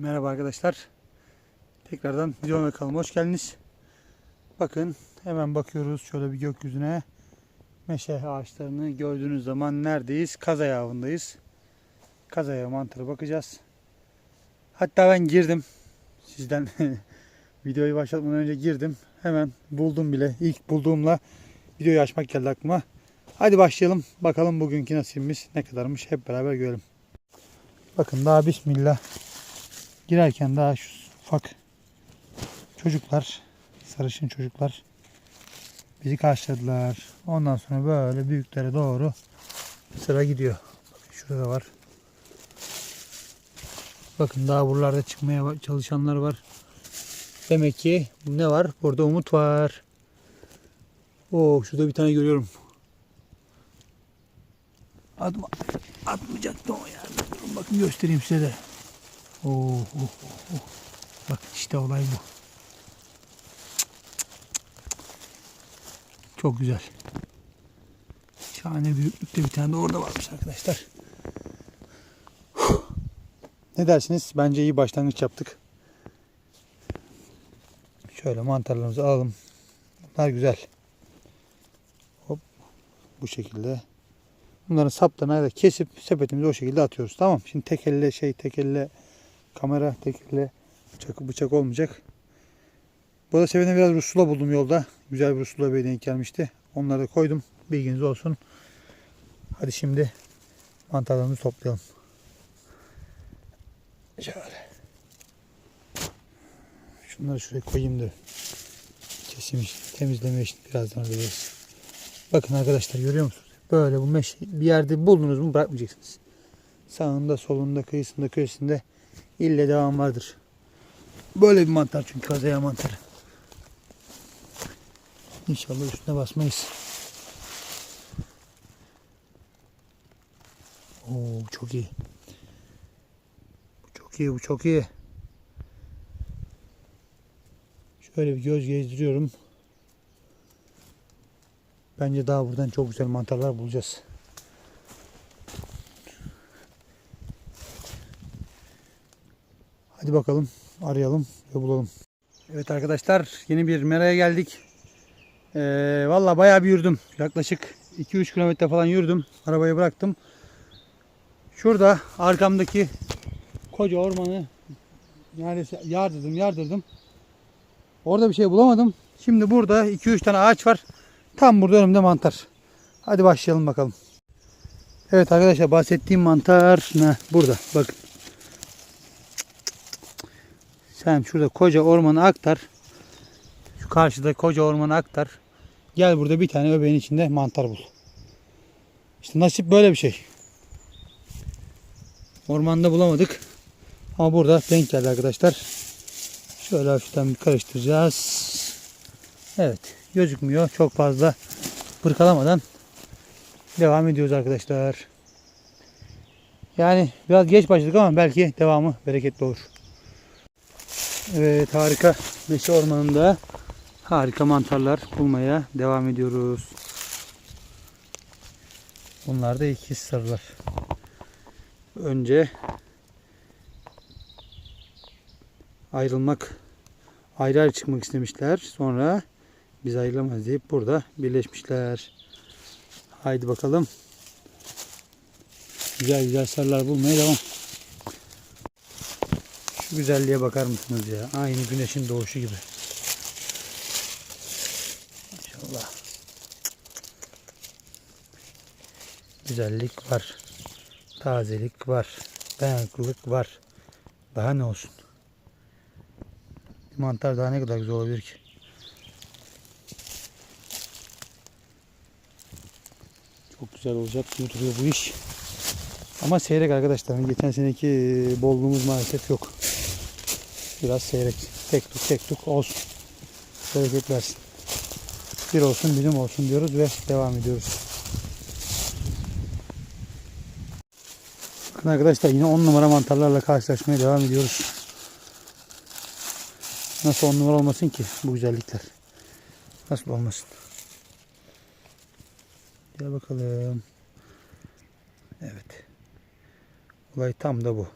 Merhaba arkadaşlar. Tekrardan videoma kanalıma hoş geldiniz. Bakın hemen bakıyoruz şöyle bir gökyüzüne. Meşe ağaçlarını gördüğünüz zaman neredeyiz? Kaz ayağındayız. Kaz ayağı mantarı bakacağız. Hatta ben girdim. Sizden videoyu başlatmadan önce girdim. Hemen buldum bile. İlk bulduğumla videoyu açmak geldi aklıma. Hadi başlayalım. Bakalım bugünkü nasibimiz ne kadarmış hep beraber görelim. Bakın daha bismillah girerken daha şu ufak çocuklar, sarışın çocuklar bizi karşıladılar. Ondan sonra böyle büyüklere doğru sıra gidiyor. Bakın şurada var. Bakın daha buralarda çıkmaya çalışanlar var. Demek ki ne var? Burada umut var. Oo şurada bir tane görüyorum. Atma, atmayacaktım o ya. Bakın göstereyim size de. Oo, oh, oh, oh. Bak işte olay bu. Çok güzel. Şahane büyüklükte bir tane de orada varmış arkadaşlar. Ne dersiniz? Bence iyi başlangıç yaptık. Şöyle mantarlarımızı alalım. Bunlar güzel. Hop. Bu şekilde. Bunların saplarını kesip sepetimize o şekilde atıyoruz. Tamam. Şimdi tek elle şey tek elle kamera tek elle bıçak, bıçak olmayacak. Bu arada sevene biraz rusula buldum yolda. Güzel bir rusula bir denk gelmişti. Onları da koydum. Bilginiz olsun. Hadi şimdi mantarlarımızı toplayalım. Şöyle. Şunları şuraya koyayım da kesim için, temizleme için birazdan hallederiz. Bakın arkadaşlar görüyor musunuz? Böyle bu meşe bir yerde buldunuz mu bırakmayacaksınız. Sağında, solunda, kıyısında, köşesinde ille devam vardır. Böyle bir mantar çünkü kazaya mantarı. İnşallah üstüne basmayız. Oo çok iyi. Bu çok iyi, bu çok iyi. Şöyle bir göz gezdiriyorum. Bence daha buradan çok güzel mantarlar bulacağız. Hadi bakalım arayalım ve bulalım. Evet arkadaşlar yeni bir meraya geldik. Ee, Valla bayağı bir yürüdüm. Yaklaşık 2-3 kilometre falan yürüdüm. Arabayı bıraktım. Şurada arkamdaki koca ormanı neredeyse yardırdım yardırdım. Orada bir şey bulamadım. Şimdi burada 2-3 tane ağaç var. Tam burada önümde mantar. Hadi başlayalım bakalım. Evet arkadaşlar bahsettiğim mantar ne? Burada bakın. Sen şurada koca ormanı aktar. Şu karşıda koca ormanı aktar. Gel burada bir tane öbeğin içinde mantar bul. İşte nasip böyle bir şey. Ormanda bulamadık. Ama burada denk geldi arkadaşlar. Şöyle hafiften bir karıştıracağız. Evet gözükmüyor. Çok fazla fırkalamadan devam ediyoruz arkadaşlar. Yani biraz geç başladık ama belki devamı bereketli olur. Evet harika meşe ormanında harika mantarlar bulmaya devam ediyoruz. Bunlar da ikiz sarılar. Önce ayrılmak ayrı ayrı çıkmak istemişler. Sonra biz ayrılamaz deyip burada birleşmişler. Haydi bakalım. Güzel güzel sarılar bulmaya devam. Şu güzelliğe bakar mısınız ya? Aynı güneşin doğuşu gibi. Maşallah. Güzellik var. Tazelik var. Dayanıklılık var. Daha ne olsun? Mantar daha ne kadar güzel olabilir ki? Çok güzel olacak gibi bu iş. Ama seyrek arkadaşlar. Geçen seneki bolluğumuz maalesef yok. Biraz seyrek. Tek tuk tek tuk olsun. Bereket versin. Bir olsun bizim olsun diyoruz ve devam ediyoruz. Bakın arkadaşlar yine 10 numara mantarlarla karşılaşmaya devam ediyoruz. Nasıl 10 numara olmasın ki bu güzellikler? Nasıl olmasın? Gel bakalım. Evet. Olay tam da bu.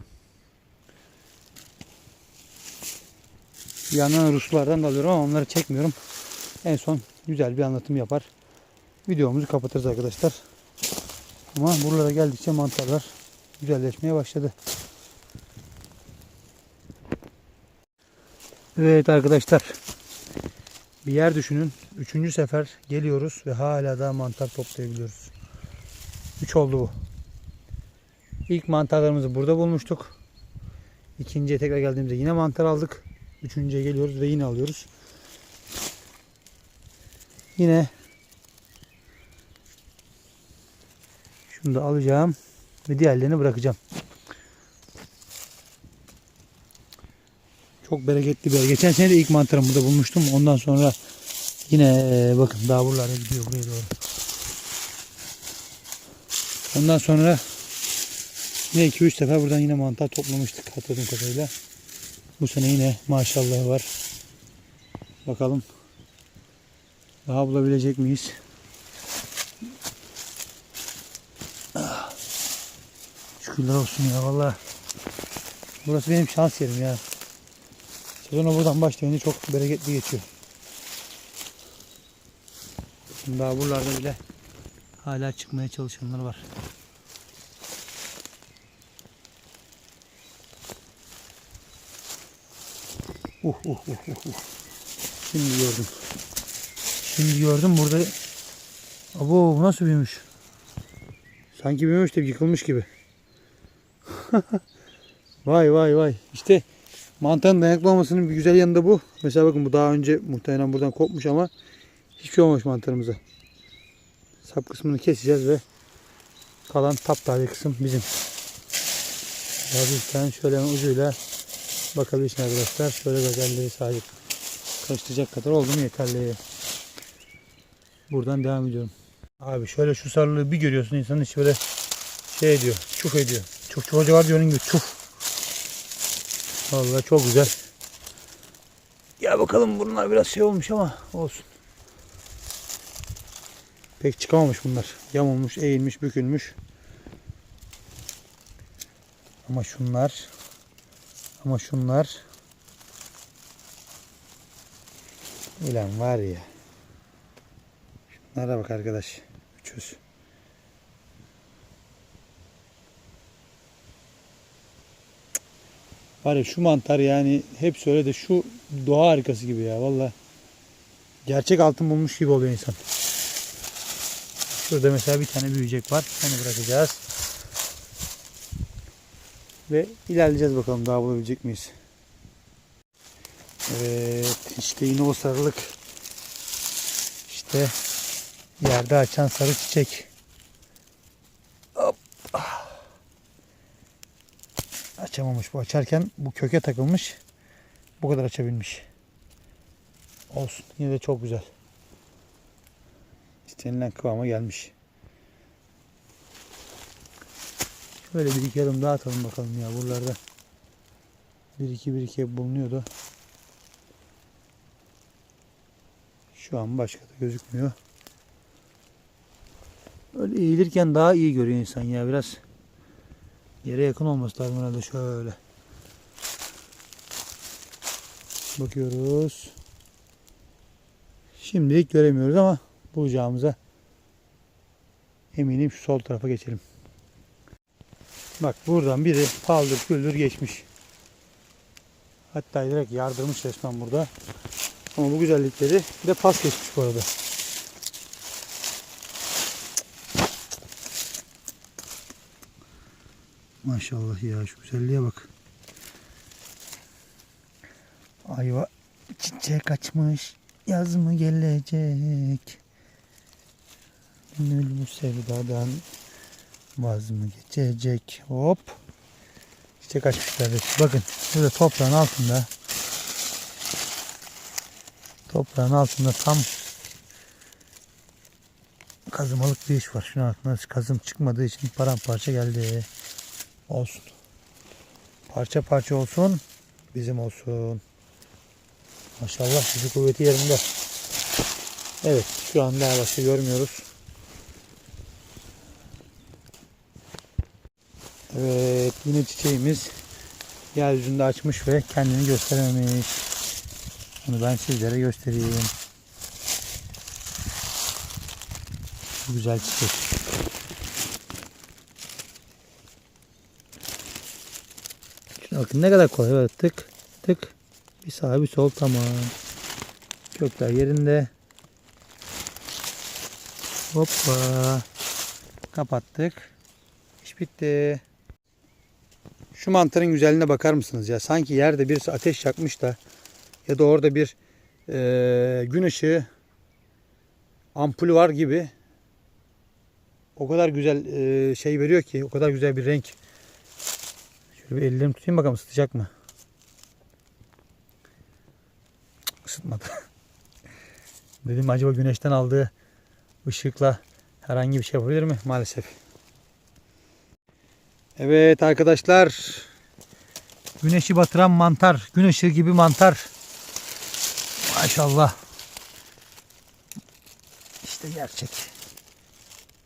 Bir yandan Ruslardan da alıyorum ama onları çekmiyorum. En son güzel bir anlatım yapar. Videomuzu kapatırız arkadaşlar. Ama buralara geldikçe mantarlar güzelleşmeye başladı. Evet arkadaşlar. Bir yer düşünün. Üçüncü sefer geliyoruz ve hala daha mantar toplayabiliyoruz. Üç oldu bu. İlk mantarlarımızı burada bulmuştuk. İkinciye tekrar geldiğimizde yine mantar aldık. Üçüncüye geliyoruz ve yine alıyoruz. Yine şunu da alacağım ve diğerlerini bırakacağım. Çok bereketli bir yer. Geçen sene de ilk mantarımı burada bulmuştum. Ondan sonra yine e, bakın daha buralara gidiyor buraya doğru. Ondan sonra yine 2-3 sefer buradan yine mantar toplamıştık hatırladığım kadarıyla. Bu sene yine maşallah var. Bakalım daha bulabilecek miyiz? Ah. Şükürler olsun ya valla. Burası benim şans yerim ya. Sezona buradan başlayınca çok bereketli geçiyor. Şimdi daha buralarda bile hala çıkmaya çalışanlar var. Uh uh uh uh. Şimdi gördüm. Şimdi gördüm burada. Abo bu nasıl büyümüş? Sanki büyümüş de yıkılmış gibi. vay vay vay. İşte mantarın dayanıklı olmasının bir güzel yanı da bu. Mesela bakın bu daha önce muhtemelen buradan kopmuş ama hiçbir şey olmamış mantarımıza. Sap kısmını keseceğiz ve kalan taptaze kısım bizim. Hafiften şöyle ucuyla bakabilirsin arkadaşlar. Şöyle gazelleri sadece karıştıracak kadar oldu mu yeterli. Buradan devam ediyorum. Abi şöyle şu sarılığı bir görüyorsun insanın içi böyle şey ediyor, çuf ediyor. Çuf çuf hoca var diyor onun gibi çuf. Vallahi çok güzel. Ya bakalım bunlar biraz şey olmuş ama olsun. Pek çıkamamış bunlar. Yamulmuş, eğilmiş, bükülmüş. Ama şunlar ama şunlar Ulan var ya. Şunlara bak arkadaş. 300. Var ya şu mantar yani hep öyle de şu doğa harikası gibi ya valla. Gerçek altın bulmuş gibi oluyor insan. Şurada mesela bir tane büyüyecek var. Onu bırakacağız. Ve ilerleyeceğiz bakalım daha bulabilecek miyiz? Evet işte yine o sarılık. İşte yerde açan sarı çiçek. Hop. Açamamış bu açarken bu köke takılmış. Bu kadar açabilmiş. Olsun yine de çok güzel. İstenilen kıvama gelmiş. Şöyle bir iki adım daha atalım bakalım ya buralarda. Bir iki bir iki bulunuyordu. Şu an başka da gözükmüyor. Öyle eğilirken daha iyi görüyor insan ya biraz. Yere yakın olması lazım herhalde şöyle. Bakıyoruz. Şimdilik göremiyoruz ama bulacağımıza eminim şu sol tarafa geçelim. Bak buradan biri paldır küldür geçmiş. Hatta direkt yardırmış resmen burada. Ama bu güzellikleri bir de pas geçmiş bu arada. Maşallah ya şu güzelliğe bak. Ayva çiçek açmış. Yaz mı gelecek? Gönül bu sevdadan vaz mı geçecek? Hop. Çiçek açmışlar. Bakın burada toprağın altında Toprağın altında tam kazımalık bir iş var. Şunun altında kazım çıkmadığı için paramparça geldi. Olsun. Parça parça olsun. Bizim olsun. Maşallah gücü kuvveti yerinde. Evet şu anda daha başka görmüyoruz. Evet yine çiçeğimiz yeryüzünde açmış ve kendini gösterememiş. Bunu ben sizlere göstereyim. Güzel çiçek. Şuna bakın ne kadar kolay. Böyle tık tık. Bir sağ bir sol tamam. Kökler yerinde. Hoppa. Kapattık. İş bitti. Şu mantarın güzelliğine bakar mısınız ya? Sanki yerde birisi ateş yakmış da ya da orada bir eee, gün ışığı ampulü var gibi o kadar güzel eee, şey veriyor ki o kadar güzel bir renk. Şöyle bir ellerimi tutayım bakalım ısıtacak mı? Isıtmadı. Dedim acaba güneşten aldığı ışıkla herhangi bir şey yapabilir mi? Maalesef. Evet arkadaşlar. Güneşi batıran mantar. Gün ışığı gibi mantar. Maşallah. İşte gerçek.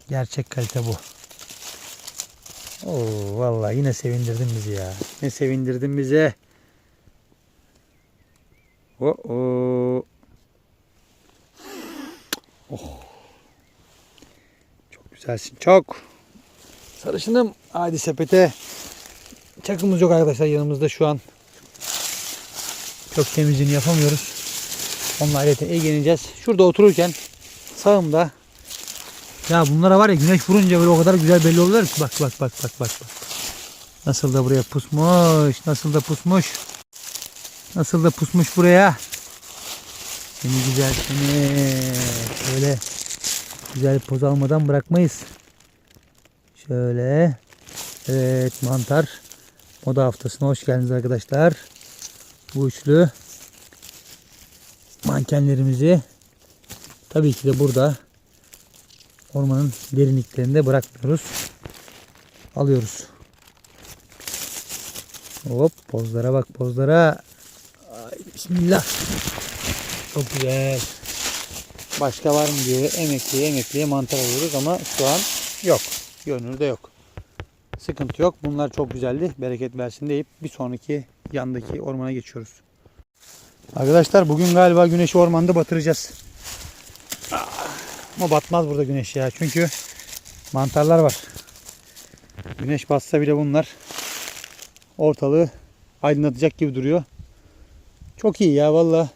Gerçek kalite bu. Oo vallahi yine sevindirdin bizi ya. Ne sevindirdin bize. Oo. Oh. Çok güzelsin. Çok. Sarışınım. Hadi sepete. Çakımız yok arkadaşlar yanımızda şu an. Çok temizliğini yapamıyoruz. Onunla ayrıca ilgileneceğiz. Şurada otururken sağımda ya bunlara var ya güneş vurunca böyle o kadar güzel belli oluyorlar ki bak bak bak bak bak. Nasıl da buraya pusmuş. Nasıl da pusmuş. Nasıl da pusmuş buraya. Seni güzel seni. Şöyle güzel poz almadan bırakmayız. Şöyle. Evet mantar. Moda haftasına hoş geldiniz arkadaşlar. Bu üçlü mankenlerimizi tabii ki de burada ormanın derinliklerinde bırakmıyoruz. Alıyoruz. Hop pozlara bak pozlara. Ay, bismillah. Çok güzel. Başka var mı diye emekliye emekliye mantar alıyoruz ama şu an yok. Görünürde yok. Sıkıntı yok. Bunlar çok güzeldi. Bereket versin deyip bir sonraki yandaki ormana geçiyoruz. Arkadaşlar bugün galiba güneşi ormanda batıracağız. Ama batmaz burada güneş ya. Çünkü mantarlar var. Güneş bassa bile bunlar ortalığı aydınlatacak gibi duruyor. Çok iyi ya valla.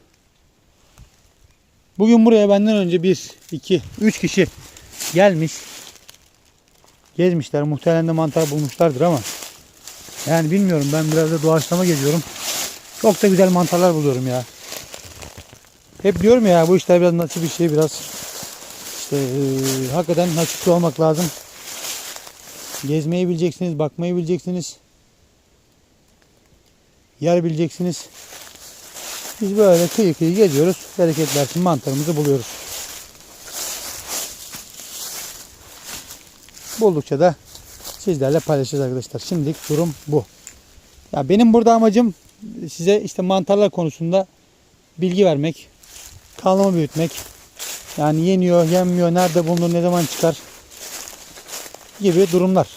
Bugün buraya benden önce 1, 2, 3 kişi gelmiş. Gezmişler. Muhtemelen de mantar bulmuşlardır ama yani bilmiyorum ben biraz da doğaçlama geziyorum. Çok da güzel mantarlar buluyorum ya. Hep diyorum ya bu işler biraz nasıl bir şey biraz işte eee, hakikaten nasipli olmak lazım. Gezmeyi bileceksiniz, bakmayı bileceksiniz. Yer bileceksiniz. Biz böyle kıyı kıyı geziyoruz. Bereket versin mantarımızı buluyoruz. Buldukça da sizlerle paylaşacağız arkadaşlar. Şimdilik durum bu. Ya benim burada amacım size işte mantarlar konusunda bilgi vermek, kanlama büyütmek. Yani yeniyor, yenmiyor, nerede bulunur, ne zaman çıkar gibi durumlar.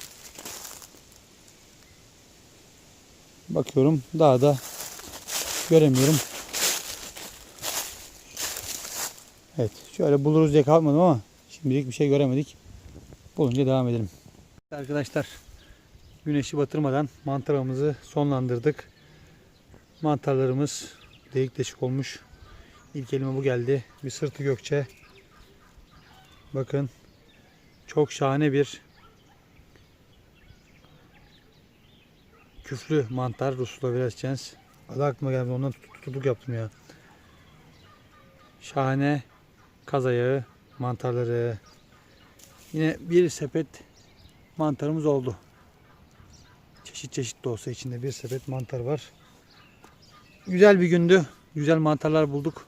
Bakıyorum daha da göremiyorum. Evet şöyle buluruz diye kalmadım ama şimdilik bir şey göremedik. Bulunca devam edelim. Arkadaşlar güneşi batırmadan mantarımızı sonlandırdık. Mantarlarımız delik deşik olmuş. İlk elime bu geldi. Bir sırtı gökçe. Bakın çok şahane bir küflü mantar Rusula Velasquez. Adı aklıma gelmedi ondan tut- tutukluk yaptım ya. Şahane kaz mantarları. Yine bir sepet mantarımız oldu. Çeşit çeşit de olsa içinde bir sepet mantar var. Güzel bir gündü. Güzel mantarlar bulduk.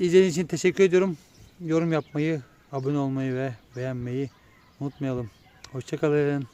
İzlediğiniz için teşekkür ediyorum. Yorum yapmayı, abone olmayı ve beğenmeyi unutmayalım. Hoşçakalın.